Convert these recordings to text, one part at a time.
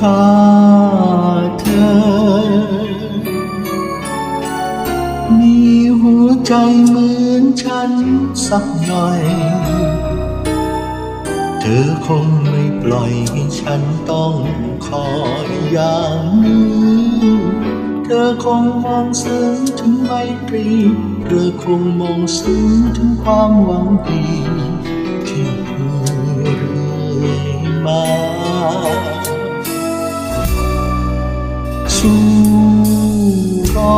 เธอ มีหัวใจเหมือนฉันสักหน่อย เธอคงไม่ปล่อยให้ฉันต้องคอยอย่างนี้ เธอคงมองซึ้งถึงไมตรี เธอคงมองซึ้งถึงความหวังดี สู้รอ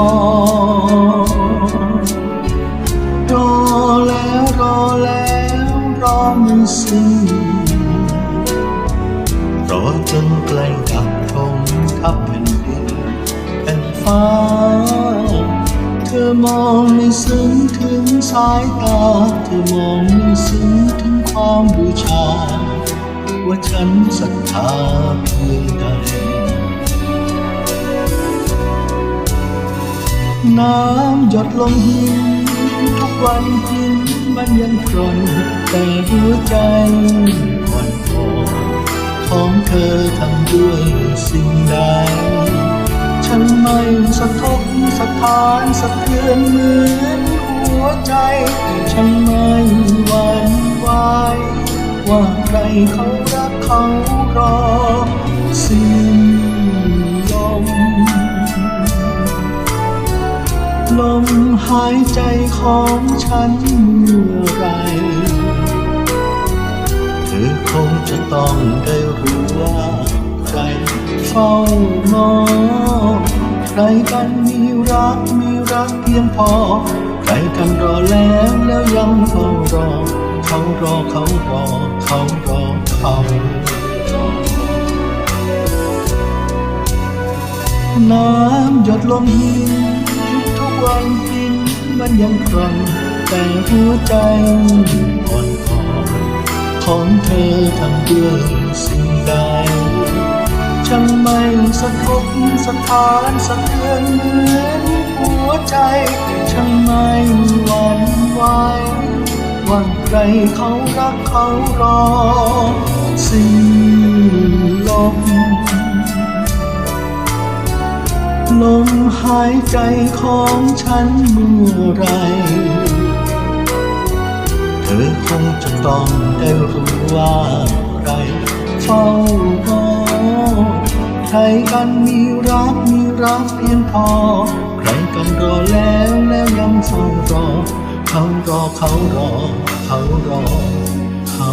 รอแล้วรอแล้วรอไม่สิ้นรอจนใกล้กับทงทับแผ่นดินแผ่นฟ้า เธอมองไม่ซึ้งถึงสายตา เธอมองไม่ซึ้งถึงความบูชา ว่าฉันศรัทธาเพียงใด น้ำหยดลงหินทุกวันหินมันยังกร่อนแต่หัวใจอ่อนอ่อของเธอทำด้วยสิ่งใด ฉันไม่สะทกสะท้านสะเทือนเหมือนหัวใจฉันไม่หวั่นไหวว่าใครเขารักเขารอสิ้น หายใจของฉันเมื่อไร เธอคงจะต้องได้รู้ว่าใครเฝ้ามองใครกันมีรักมีรักเพียงพอใครกันรอแล้วแล้วยังเฝ้ารอ เขารอเขารอ เขารอเขารอน้ำหยดลงหิน วันหินมันยังครั่งแต่หัวใจอ่อนอ่อนของเธอทำด้วยสิ่งใดช่างไม่สะทกสะท้านสะเทือนเหมือนหัวใจช่างไม่หวั่นไหวว่าใครเขารักเขารอ สิ้นลม ลมหายใจของฉันเมื่อไร เธอคงจะต้องได้รู้ว่าใครเฝ้ารอใครกันมีรักมีรักเพียงพอ ใครกันรอแล้วแล้วยังเฝ้ารอ เขารอเขารอ เขารอเขา